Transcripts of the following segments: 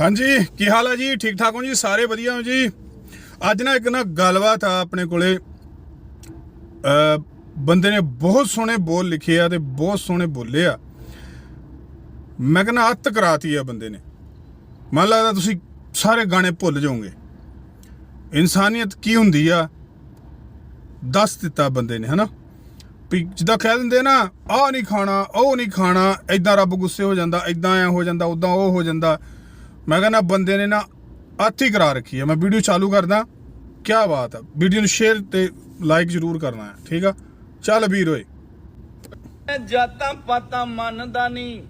ਹਾਂਜੀ, ਕੀ ਹਾਲ ਹੈ ਜੀ? ਠੀਕ ਠਾਕ ਹੋ ਜੀ? ਸਾਰੇ ਵਧੀਆ ਹੋ ਜੀ? ਅੱਜ ਨਾ ਇੱਕ ਨਾ ਗੱਲਬਾਤ ਆ ਆਪਣੇ ਕੋਲੇ। ਅ, ਬੰਦੇ ਨੇ ਬਹੁਤ ਸੋਹਣੇ ਬੋਲ ਲਿਖੇ ਆ ਤੇ ਬਹੁਤ ਸੋਹਣੇ ਬੋਲੇ ਆ। ਮੈਂ ਕਹਿੰਦਾ ਅੱਤ ਕਰਾਤੀ ਆ ਬੰਦੇ ਨੇ। ਮਨ ਲੱਗਦਾ ਤੁਸੀਂ ਸਾਰੇ ਗਾਣੇ ਭੁੱਲ ਜਾਓਗੇ। ਇਨਸਾਨੀਅਤ ਕੀ ਹੁੰਦੀ ਆ? ਦੱਸ ਦਿੱਤਾ ਬੰਦੇ ਨੇ, ਹਨਾ? ਵੀ ਜਿੱਦਾਂ ਕਹਿ ਦਿੰਦੇ ਨਾ, ਆਹ ਨਹੀਂ ਖਾਣਾ, ਉਹ ਨਹੀਂ ਖਾਣਾ ਐਦਾਂ ਰੱਬ ਗੁੱਸੇ ਹੋ ਜਾਂਦਾ ਐਦਾਂ ਐ ਹੋ ਜਾਂਦਾ ਉਦਾਂ ਉਹ ਹੋ ਜਾਂਦਾ। ਮੈਂ ਕਹਿੰਦਾ ਬੰਦੇ ਨੇ ਨਾ ਆਥੀ ਕਰਾ ਰੱਖੀ ਹੈ। ਮੈਂ ਵੀਡੀਓ ਚਾਲੂ ਕਰਦਾ। ਕੀ ਬਾਤ ਹੈ। ਵੀਡੀਓ ਨੂੰ ਸ਼ੇਅਰ ਤੇ ਲਾਈਕ ਜ਼ਰੂਰ ਕਰਨਾ ਹੈ। ਠੀਕ ਆ? ਚੱਲ ਵੀਰ ਓਏ। ਜਾਤਾਂ ਪਾਤਾਂ ਮੰਨਦਾ ਨਹੀਂ।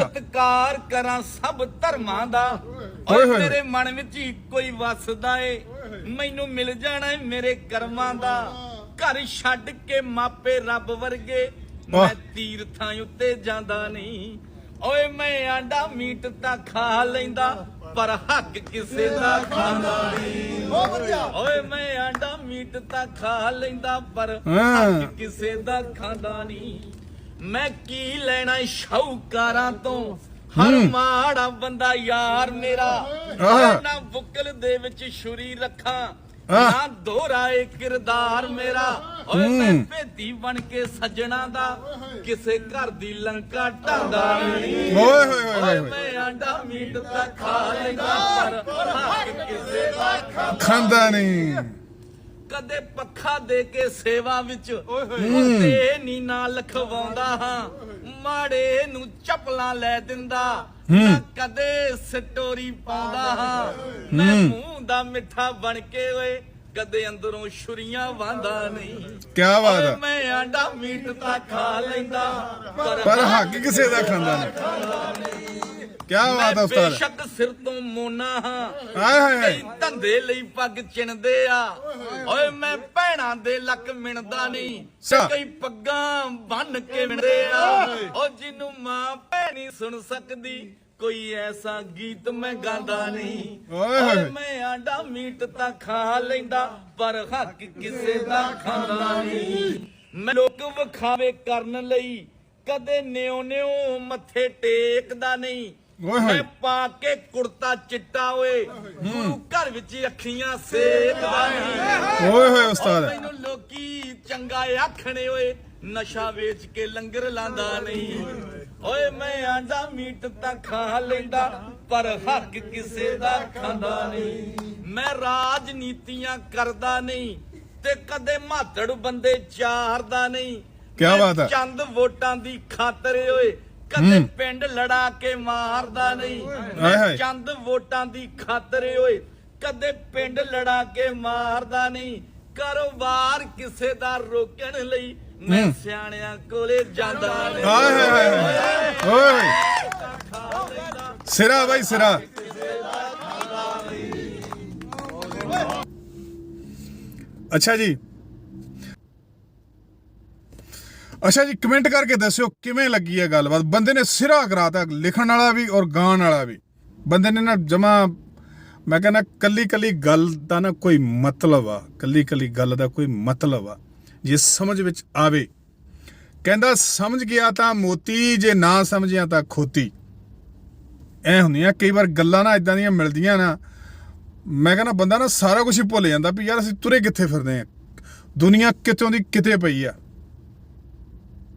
ਸਤਕਾਰ ਕਰਾਂ ਸਭ ਧਰਮਾਂ ਦਾ। ਹੋਏ। ਮੇਰੇ ਮਨ ਵਿੱਚ ਇੱਕੋ ਹੀ ਵਸਦਾ ਏ। ਮੈਨੂੰ ਮਿਲ ਜਾਣਾ ਏ ਮੇਰੇ ਕਰਮਾਂ ਦਾ। ਘਰ ਛੱਡ ਕੇ ਮਾਪੇ ਰੱਬ ਵਰਗੇ। ਮੈਂ। ਤੀਰਥਾਂ ਉੱਤੇ ਜਾਂਦਾ ਨਹੀਂ। ਓਏ ਮੈਂ ਆਂਡਾ ਮੀਟ ਤਾਂ ਖਾ ਲੈਂਦਾ ਪਰ ਹੱਕ ਕਿਸੇ ਦਾ ਖਾਂਦਾ ਨਹੀਂ ਓਏ ਮੈਂ ਆਂਡਾ ਮੀਟ ਤਾਂ ਖਾ ਲੈਂਦਾ ਪਰ ਹਾਂ। ਹੱਕ ਕਿਸੇ ਦਾ ਖਾਂਦਾ ਨਹੀਂ ਮੈਂ ਕੀ ਲੈਣਾ ਸ਼ੌਕਾਰਾਂ ਤੋਂ ਹਰ। ਮਾੜਾ ਬੰਦਾ ਯਾਰ ਮੇਰਾ। ਨਾ ਬੁੱਕਲ ਦੇ ਵਿੱਚ ਛੁਰੀ ਰੱਖਾਂ। ਨਾ ਦੋਹਰਾਏ ਕਿਰਦਾਰ ਮੇਰਾ। ਓਏ ਮੈਂ। ਭੇਤੀ ਬਣ ਕੇ ਸੱਜਣਾ ਦਾ। ਕਿਸੇ ਘਰ ਦੀ ਲੰਕਾ ਢਾਂਦਾ ਨਹੀਂ। ਓਏ ਹੋਏ ਹੋਏ ਮੈਂ ਆਂਡਾ ਮੀਟ ਤਾਂ ਖਾ ਲੈਂਦਾ ਪਰ ਹੱਕ ਕਿਸੇ ਦਾ ਖਾਂਦਾ ਖਾਂਦਾ ਨਹੀਂ। ਕਦੇ ਪੱਖਾ ਦੇ ਕੇ ਸੇਵਾ ਵਿੱਚ ਤੇ ਨੀ ਨਾ ਲਖਵਾਉਂਦਾ ਹਾਂ। ਮਾੜੇ ਨੂੰ ਚੱਪਲਾਂ ਲੈ ਦਿੰਦਾ। ਨਾ ਕਦੇ ਸਟੋਰੀ ਪਾਉਂਦਾ ਹਾਂ। ਮੈਂ ਮੂੰਹ ਦਾ ਮਿੱਠਾ ਬਣ ਕੇ ਓਏ ਕਦੇ ਅੰਦਰੋਂ ਛੁਰੀਆਂ ਵਾਂਦਾ ਨਹੀਂ। ਕੀ ਬਾਤ ਹੈ ਮੈਂ ਆਂਡਾ ਮੀਟ ਤਾਂ ਖਾ ਲੈਂਦਾ ਪਰ ਹੱਕ ਕਿਸੇ ਦਾ ਖਾਂਦਾ ਨਹੀਂ। ਕੀ ਬਾਤ ਹੈ ਮੈਂ ਉਸਤਾਦ। ਬੇਸ਼ੱਕ ਸਿਰ ਤੋਂ ਮੋਨਾ ਹਾਂ। ਆਏ ਹਾਏ ਹਾਏ। ਧੰਦੇ ਲਈ ਪੱਗ ਚਿਣਦੇ ਆ। ਓਏ ਮੈਂ ਭੈਣਾਂ ਦੇ ਲੱਕ ਮਿਣਦਾ ਨਹੀਂ। ਕਈ ਪੱਗਾਂ ਬੰਨ ਕੇ ਮਿਣਦੇ ਆ। ਓ ਜਿਹਨੂੰ ਮਾਂ ਭੈਣੀ ਸੁਣ ਸਕਦੀ। ਕੋਈ ਐਸਾ ਗੀਤ ਮੈਂ ਗਾਉਂਦਾ ਨਹੀਂ। ਓਏ। ਮੈਂ ਆਂਡਾ ਮੀਟ ਤਾਂ ਖਾ ਲੈਂਦਾ ਪਰ ਹੱਕ ਕਿਸੇ ਦਾ ਖਾਂਦਾ ਨਹੀਂ। ਮੈਂ ਲੋਕ ਵਿਖਾਵੇ ਕਰਨ ਲਈ ਕਦੇ ਨਿਉ ਨਿਉ ਮੱਥੇ ਟੇਕਦਾ ਨਹੀਂ। ਮੈਂ ਪਾ ਕੇ ਕੁੜਤਾ ਚਿੱਟਾ ਓਏ ਗੁਰੂ ਘਰ ਵਿੱਚ ਅੱਖੀਆਂ ਸੇਕਦਾ ਨਹੀਂ। ਓਏ ਹੋਏ ਉਸਤਾਦ। ਮੈਨੂੰ ਲੋਕੀ ਚੰਗਾ ਆਖਣੇ ਓਏ ਨਸ਼ਾ ਵੇਚ ਕੇ ਲੰਗਰ ਲਾਂਦਾ ਨਹੀਂ। ਓਏ ਮੈਂ ਆਂਡਾ ਮੀਟ ਤਾਂ ਖਾ ਲੈਂਦਾ ਪਰ ਹੱਕ ਕਿਸੇ ਦਾ ਖਾਂਦਾ ਨਹੀਂ। ਮੈਂ ਰਾਜਨੀਤੀਆਂ ਕਰਦਾ ਨਹੀਂ ਤੇ ਕਦੇ ਮਾਤੜ ਬੰਦੇ ਚਾਰਦਾ ਨਹੀਂ। ਕਿਆ ਮੈਂ ਬਾਤ ਹੈ। ਚੰਦ ਵੋਟਾਂ ਦੀ ਖਾਤਰ ਓਏ ਕਦੇ ਪਿੰਡ ਲੜਾ ਕੇ ਮਾਰਦਾ ਨਹੀਂ। ਹਾਏ ਹਾਏ। ਮੈਂ ਚੰਦ ਵੋਟਾਂ ਦੀ ਖਾਤਰ ਓਏ ਕਦੇ ਪਿੰਡ ਲੜਾ ਕੇ ਮਾਰਦਾ ਨਹੀਂ। ਕਾਰੋਬਾਰ ਕਿਸੇ ਦਾ ਰੋਕਣ ਲਈ ਮੈਂ ਸਿਆਣਿਆਂ ਕੋਲੇ ਜਾਂਦਾ ਨਹੀਂ ਹਾਏ ਹਾਏ ਹਾਏ ਓਏ। ਸਿਰਾ ਬਾਈ ਸਿਰਾ। ਅੱਛਾ ਜੀ। ਅੱਛਾ ਜੀ ਕਮੈਂਟ ਕਰਕੇ ਦੱਸਿਓ ਕਿਵੇਂ ਲੱਗੀ ਹੈ ਗੱਲਬਾਤ? ਬੰਦੇ ਨੇ ਸਿਰਾ ਕਰਾਤਾ ਲਿਖਣ ਵਾਲਾ ਵੀ ਔਰ ਗਾਣ ਵਾਲਾ ਵੀ। ਬੰਦੇ ਨੇ ਨਾ ਜਮਾ ਮੈਂ ਕਹਿੰਦਾ ਕੱਲੀ ਕੱਲੀ ਗੱਲ ਦਾ ਨਾ ਕੋਈ ਮਤਲਬ ਆ। ਕੱਲੀ ਕੱਲੀ ਗੱਲ ਦਾ ਕੋਈ ਮਤਲਬ ਆ। ਜੇ ਸਮਝ ਵਿੱਚ ਆਵੇ। ਕਹਿੰਦਾ, ਸਮਝ ਗਿਆ ਤਾਂ ਮੋਤੀ, ਜੇ ਨਾ ਸਮਝਿਆ ਤਾਂ ਖੋਤੀ। ਐ ਹੁੰਦੀਆਂ, ਕਈ ਵਾਰ ਗੱਲਾਂ ਨਾ ਇਦਾਂ ਦੀਆਂ ਮਿਲਦੀਆਂ ਨਾ। ਮੈਂ ਕਹਿੰਦਾ, ਬੰਦਾ ਨਾ ਸਾਰਾ ਕੁਝ ਹੀ ਭੁੱਲ ਜਾਂਦਾ ਵੀ ਯਾਰ ਅਸੀਂ ਤੁਰੇ ਕਿੱਥੇ ਫਿਰਦੇ ਆ? ਦੁਨੀਆ ਕਿਤੋਂ ਦੀ ਕਿਤੇ ਪਈ ਆ?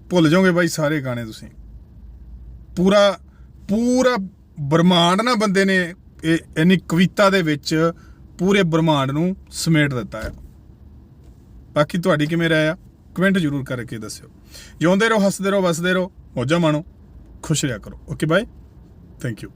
ਭੁੱਲ ਜਾਓਗੇ ਬਾਈ ਸਾਰੇ ਗਾਣੇ ਤੁਸੀਂ। ਪੂਰਾ ਪੂਰਾ ਬ੍ਰਹਮਾਂਡ ਨਾ ਬੰਦੇ ਨੇ ਇਹ, ਇੰਨੀ ਕਵਿਤਾ ਦੇ ਵਿੱਚ ਪੂਰੇ ਬ੍ਰਹਮਾਂਡ ਨੂੰ ਸਮੇਟ ਦਿੱਤਾ ਹੈ। ਬਾਕੀ ਤੁਹਾਡੀ ਕਿਵੇਂ ਰਾਇ ਆ ਕਮੈਂਟ ਜ਼ਰੂਰ ਕਰਕੇ ਦੱਸਿਓ। ਜਿਉਂਦੇ ਰਹੋ, ਹੱਸਦੇ ਰਹੋ, ਵਸਦੇ ਰਹੋ, ਮੌਜਾਂ ਮਾਣੋ, ਖੁਸ਼ ਰਿਹਾ ਕਰੋ। Okay bye thank you